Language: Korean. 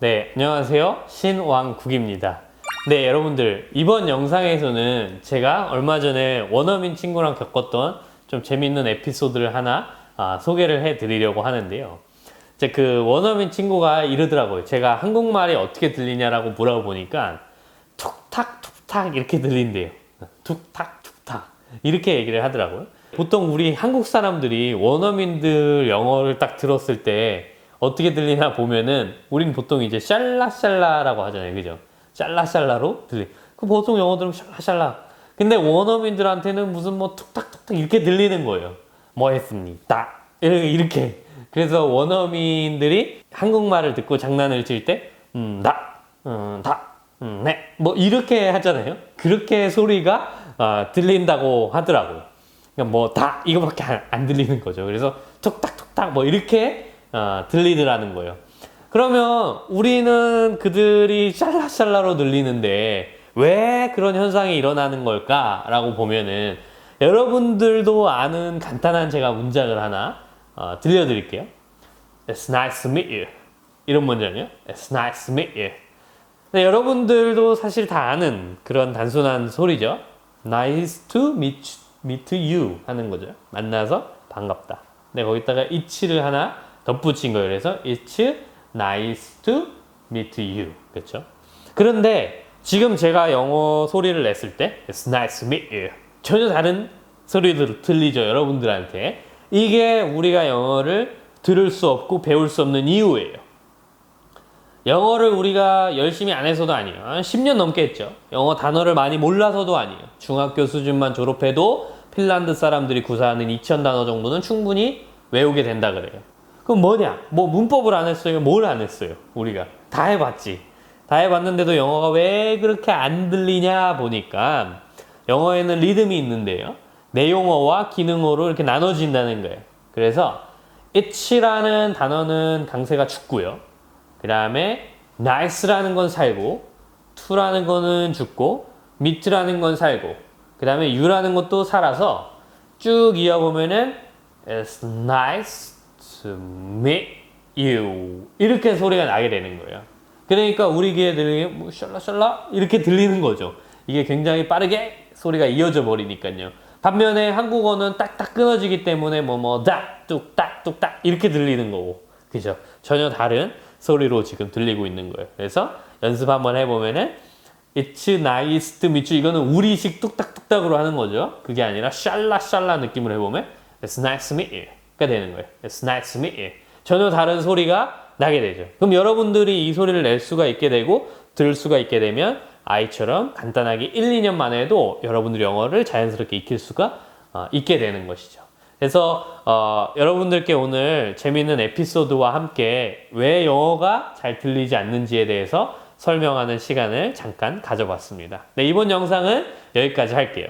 네, 안녕하세요. 신왕국입니다. 네, 여러분들, 이번 영상에서는 제가 얼마 전에 원어민 친구랑 겪었던 좀 재밌는 에피소드를 하나 아, 소개를 해 드리려고 하는데요. 이제 그 원어민 친구가 이러더라고요. 제가 한국말이 어떻게 들리냐라고 물어보니까 툭탁 툭탁 이렇게 들린대요. 툭탁 툭탁 이렇게 얘기를 하더라고요. 보통 우리 한국 사람들이 원어민들 영어를 딱 들었을 때 어떻게 들리나 보면은 우린 보통 이제 샬라샬라라고 하잖아요. 그죠? 샬라샬라로 들리. 그 보통 영어 들으면 샬라샬라. 근데 원어민들한테는 무슨 뭐 툭탁툭탁 이렇게 들리는 거예요. 뭐 했습니다. 이렇게. 그래서 원어민들이 한국말을 듣고 장난을 칠 때, 음, 다, 음, 다, 음, 네. 뭐 이렇게 하잖아요. 그렇게 소리가 아, 들린다고 하더라고요. 그러니까 뭐 다 이거밖에 안, 안 들리는 거죠. 그래서 툭탁툭탁 뭐 이렇게 아, 들리더라는 거예요. 그러면 우리는 그들이 샬라샬라로 들리는데 왜 그런 현상이 일어나는 걸까라고 보면은 여러분들도 아는 간단한 제가 문장을 하나 어, 들려드릴게요. It's nice to meet you. 이런 문장이요. It's nice to meet you. 네, 여러분들도 사실 다 아는 그런 단순한 소리죠. Nice to meet, meet you 하는 거죠. 만나서 반갑다. 네, 거기다가 it를 하나 덧붙인 거예요. 그래서 It's nice to meet you. 그렇죠? 그런데 지금 제가 영어 소리를 냈을 때 It's nice to meet you. 전혀 다른 소리들 들리죠, 여러분들한테. 이게 우리가 영어를 들을 수 없고 배울 수 없는 이유예요. 영어를 우리가 열심히 안 해서도 아니에요. 한 10년 넘게 했죠. 영어 단어를 많이 몰라서도 아니에요. 중학교 수준만 졸업해도 핀란드 사람들이 구사하는 2천 단어 정도는 충분히 외우게 된다 그래요. 그럼 뭐냐? 뭐 문법을 안 했어요? 뭘 안 했어요? 우리가 다 해봤지. 다 해봤는데도 영어가 왜 그렇게 안 들리냐 보니까 영어에는 리듬이 있는데요. 내용어와 기능어로 이렇게 나눠진다는 거예요. 그래서 it라는 단어는 강세가 죽고요. 그 다음에 nice라는 건 살고, to라는 거는 죽고, meet라는 건 살고, 그 다음에 you라는 것도 살아서 쭉 이어보면은 it's nice you 이렇게 소리가 나게 되는 거예요. 그러니까 우리 귀에 들리게 뭐 샬라샬라 이렇게 들리는 거죠. 이게 굉장히 빠르게 소리가 이어져 버리니까요. 반면에 한국어는 딱딱 끊어지기 때문에 뭐뭐다 뚝딱 뚝딱 이렇게 들리는 거고 그죠? 전혀 다른 소리로 지금 들리고 있는 거예요. 그래서 연습 한번 해보면은 It's nice to meet you 이거는 우리식 뚝딱뚝딱으로 하는 거죠. 그게 아니라 샬라샬라 느낌으로 해보면 It's nice to meet you가 되는 거예요. It's to meet you. 전혀 다른 소리가 나게 되죠. 그럼 여러분들이 이 소리를 낼 수가 있게 되고 들을 수가 있게 되면 아이처럼 간단하게 1, 2년 만에도 여러분들 영어를 자연스럽게 익힐 수가 어, 있게 되는 것이죠. 그래서 어, 여러분들께 오늘 재미있는 에피소드와 함께 왜 영어가 잘 들리지 않는지에 대해서 설명하는 시간을 잠깐 가져봤습니다. 네, 이번 영상은 여기까지 할게요.